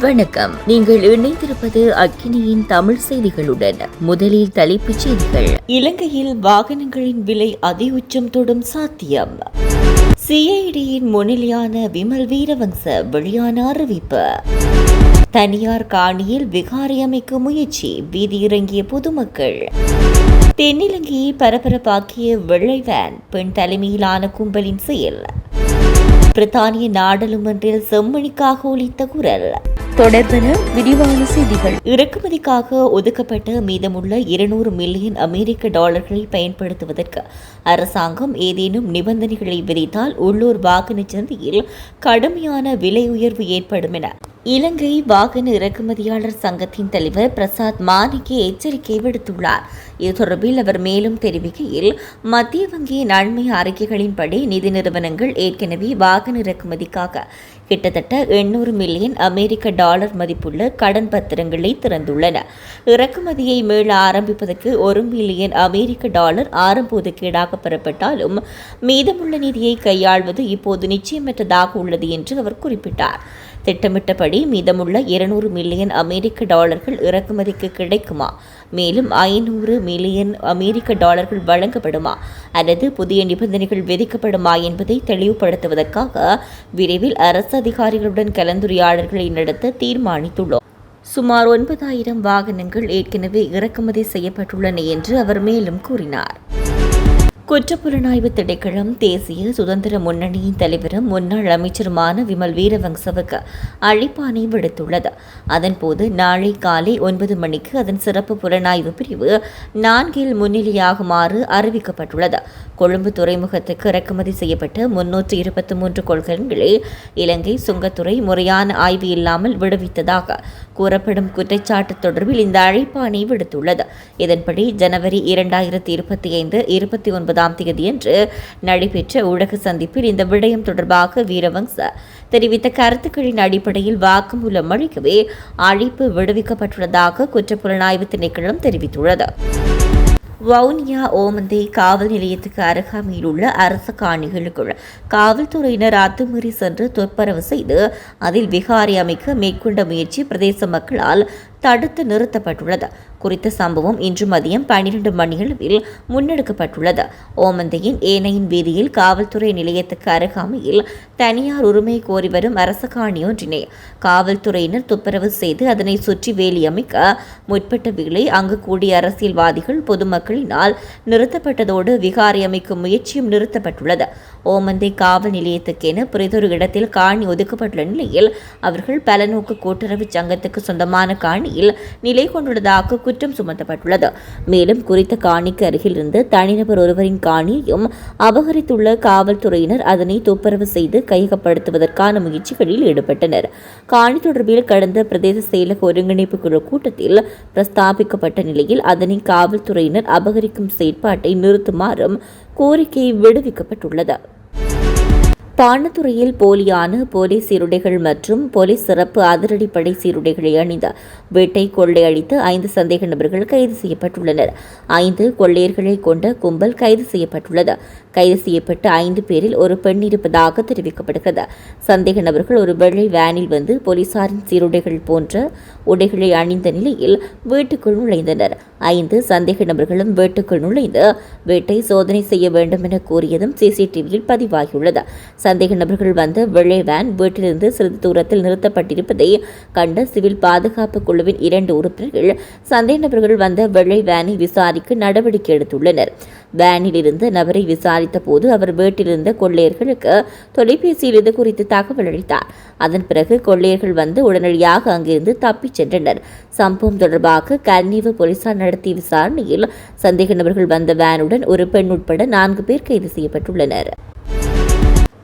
வணக்கம். நீங்கள் இணைந்திருப்பது அக்கினியின் தமிழ் செய்திகளுடன். முதலில் தலைப்புச் செய்திகள். இலங்கையில் வாகனங்களின் விலை அதி உச்சம் தொடும் சாத்தியம். சிஐடியின் முன்னிலையான விமல் வீரவங்ச வெளியான அறிவிப்பு. தனியார் காணியில் விகாரி அமைக்கும் முயற்சி வீதியிறங்கிய பொதுமக்கள். தென்னிலங்கையை பரபரப்பாக்கிய வெள்ளை வேன் பெண் தலைமையிலான கும்பலின் செயல். பிரித்தானிய நாடாளுமன்றில் செம்மணிக்காக ஒலித்த குரல். தொடர்பென விரிவான செய்திகள். இறக்குமதிக்காக ஒதுக்கப்பட்ட மீதமுள்ள இருநூறு மில்லியன் அமெரிக்க டாலர்களை பயன்படுத்துவதற்கு அரசாங்கம் ஏதேனும் நிபந்தனைகளை விதித்தால் உள்ளூர் வாகன சந்தையில் கடுமையான விலை உயர்வு ஏற்படும் என இலங்கை வாகன இறக்குமதியாளர் சங்கத்தின் தலைவர் பிரசாத் மாணிக்கே எச்சரிக்கை விடுத்துள்ளார். இது தொடர்பில் அவர் மேலும் தெரிவிக்கையில் மத்திய வங்கி நன்மை அறிக்கைகளின்படி நிதி நிறுவனங்கள் ஏற்கனவே வாகன இறக்குமதிக்காக கிட்டத்தட்ட எண்ணூறு மில்லியன் அமெரிக்க டாலர் மதிப்புள்ள கடன் பத்திரங்களை திறந்துள்ளன. இறக்குமதியை மீள ஆரம்பிப்பதற்கு ஒரு மில்லியன் அமெரிக்க டாலர் ஆரம்ப ஒதுக்கீடாக பெறப்பட்டாலும் மீதமுள்ள நிதியை கையாள்வது இப்போது நிச்சயமற்றதாக உள்ளது என்று அவர் குறிப்பிட்டார். திட்டமிட்டபடி மீதமுள்ள இருநூறு மில்லியன் அமெரிக்க டாலர்கள் இறக்குமதிக்கு கிடைக்குமா? மேலும் ஐநூறு மில்லியன் அமெரிக்க டாலர்கள் வழங்கப்படுமா? அல்லது புதிய நிபந்தனைகள் விதிக்கப்படுமா என்பதை தெளிவுபடுத்துவதற்காக விரைவில் அரசு அதிகாரிகளுடன் கலந்துரையாடல்களை நடத்த தீர்மானித்துள்ளோம். சுமார் ஒன்பதாயிரம் வாகனங்கள் ஏற்கனவே இறக்குமதி செய்யப்பட்டுள்ளன என்று அவர் மேலும் கூறினார். குற்றப்புலனாய்வு திணைக்களம் தேசிய சுதந்திர முன்னணியின் தலைவரும் முன்னாள் அமைச்சருமான விமல் வீரவங்சவுக்கு அழைப்பானை விடுத்துள்ளது. அதன்போது நாளை காலை ஒன்பது மணிக்கு அதன் சிறப்பு புலனாய்வு பிரிவு நான்கில் முன்னிலையாகுமாறு அறிவிக்கப்பட்டுள்ளது. கொழும்பு துறைமுகத்துக்கு இறக்குமதி செய்யப்பட்ட முன்னூற்று இருபத்தி மூன்று கொள்கலன்களை இலங்கை சுங்கத்துறை முறையான ஆய்வு இல்லாமல் விடுவித்ததாக கூறப்படும் குற்றச்சாட்டு தொடர்பில் இந்த அழைப்பானை விடுத்துள்ளது. இதன்படி ஜனவரி இரண்டாயிரத்தி இருபத்தி ஐந்து இருபத்தி ஒன்பது ஒன்பதாம் தேதியன்று நடைபெற்ற ஊடக சந்திப்பில் இந்த விடயம் தொடர்பாக வீரவங்ச தெரிவித்த கருத்துக்களின் அடிப்படையில் வாக்குமூலம் அளிக்கவே அழைப்பு விடுவிக்கப்பட்டுள்ளதாக குற்றப்புலனாய்வு திணைக்களம் தெரிவித்துள்ளது. வவுனியா ஓமந்தை காவல் நிலையத்துக்கு அருகாமையில் உள்ள அரச காணிகளுக்குள் காவல்துறையினர் அத்துமீறி சென்று துப்புரவு செய்து அதில் விகாரி அமைக்க மேற்கொண்ட முயற்சி பிரதேச மக்களால் தடுத்து நிறுத்தப்பட்டுள்ளது. குறித்த சம்பவம் இன்று மதியம் பன்னிரண்டு மணியளவில் முன்னெடுக்கப்பட்டுள்ளது. ஓமந்தையின் ஏனையின் வீதியில் காவல்துறை நிலையத்துக்கு அருகாமையில் தனியார் உரிமை கோரி வரும் அரச காணி காவல்துறையினர் துப்புரவு செய்து அதனை சுற்றி வேலி அமைக்க முற்பட்ட வேளை அங்கு கூடிய அரசியல்வாதிகள் பொதுமக்களினால் நிறுத்தப்பட்டதோடு விகாரி அமைக்கும் முயற்சியும் நிறுத்தப்பட்டுள்ளது. ஓமந்தை காவல் நிலையத்துக்கென புரிதொரு இடத்தில் காணி ஒதுக்கப்பட்டுள்ள நிலையில் அவர்கள் பலநோக்கு கூட்டுறவு சங்கத்துக்கு சொந்தமான காணி காணியில் நிலை கொண்டுள்ளதாக குற்றம் சுமத்தப்பட்டுள்ளது. மேலும் குறித்த காணிக்கு அருகில் இருந்து தனிநபர் ஒருவரின் காணியையும் அபகரித்துள்ள காவல்துறையினர் அதனை துப்புரவு செய்து கையகப்படுத்துவதற்கான முயற்சிகளில் ஈடுபட்டனர். காணி தொடர்பில் கடந்த பிரதேச செயலக ஒருங்கிணைப்பு குழு கூட்டத்தில் பிரஸ்தாபிக்கப்பட்ட நிலையில் அதனை காவல்துறையினர் அபகரிக்கும் செயற்பாட்டை நிறுத்துமாறும் கோரிக்கை விடுவிக்கப்பட்டுள்ளது. பானத்துறையில் போலியான போலீஸ் சீருடைகள் மற்றும் போலீஸ் சிறப்பு அதிரடிப்படை சீருடைகளை அணிந்த வீட்டை கொள்ளையடித்து ஐந்து சந்தேக நபர்கள் கைது செய்யப்பட்டுள்ளனர். ஐந்து கொள்ளையர்களை கொண்ட கும்பல் கைது செய்யப்பட்டுள்ளது. கைது செய்யப்பட்ட ஐந்து பேரில் ஒரு பெண் இருப்பதாக தெரிவிக்கப்படுகிறது. சந்தேக நபர்கள் ஒரு வெள்ளை வேனில் வந்து போலீசாரின் சீருடைகள் போன்ற உடைகளை அணிந்த நிலையில் வீட்டுக்குள் நுழைந்தனர். ஐந்து சந்தேக நபர்களும் வீட்டுக்குள் நுழைந்து வீட்டை சோதனை செய்ய வேண்டும் என கூறியதும் சிசிடிவியில் பதிவாகியுள்ளது. சந்தேக நபர்கள் வந்த வெள்ளை வேன் வீட்டிலிருந்து சிறிது தூரத்தில் நிறுத்தப்பட்டிருப்பதை கண்ட சிவில் பாதுகாப்பு குழுவின் இரண்டு உறுப்பினர்கள் சந்தேக நபர்கள் வந்த வெள்ளை வேனை விசாரிக்க நடவடிக்கை எடுத்துள்ளனர். வேனில் இருந்த நபரை விசாரித்த போது அவர் வீட்டிலிருந்த கொள்ளையர்களுக்கு தொலைபேசியில் இது குறித்து தகவல் அளித்தார். அதன் பிறகு கொள்ளையர்கள் வந்து உடனடியாக அங்கிருந்து தப்பிச் சென்றனர். சம்பவம் தொடர்பாக கர்னீவு போலீசார் நடத்திய விசாரணையில் சந்தேக நபர்கள் வந்த வேனுடன் ஒரு பெண் உட்பட நான்கு பேர் கைது செய்யப்பட்டுள்ளனர்.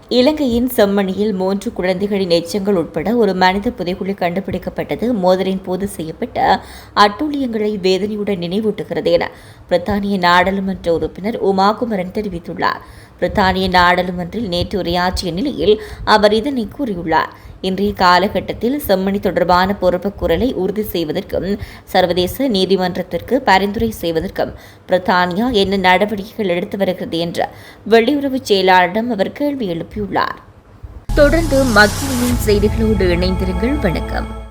இலங்கையின் செம்மணியில் மூன்று குழந்தைகளின் எச்சங்கள் உட்பட ஒரு மனித புதைகுழி கண்டுபிடிக்கப்பட்டது. மோதலின் போது செய்யப்பட்ட அட்டூழியங்களை வேதனையுடன் நினைவூட்டுகிறது என பிரித்தானிய நாடாளுமன்ற உறுப்பினர் உமாகுமரன் தெரிவித்துள்ளார். பிரித்தானிய நாடாளுமன்றில் நேற்று உரையாற்றிய நிலையில் அவர் இதனை கூறியுள்ளார். இன்றைய காலகட்டத்தில் செம்மணி தொடர்பான பொறுப்பு குரலை உறுதி செய்வதற்கும் சர்வதேச நீதிமன்றத்திற்கு பரிந்துரை செய்வதற்கும் பிரித்தானியா என்ன நடவடிக்கைகள் எடுத்து வருகிறது என்ற வெளியுறவு செயலாளரிடம் அவர் கேள்வி எழுப்பியுள்ளார். தொடர்ந்து மத்தியின் செய்திகளோடு இணைந்திருங்கள். வணக்கம்.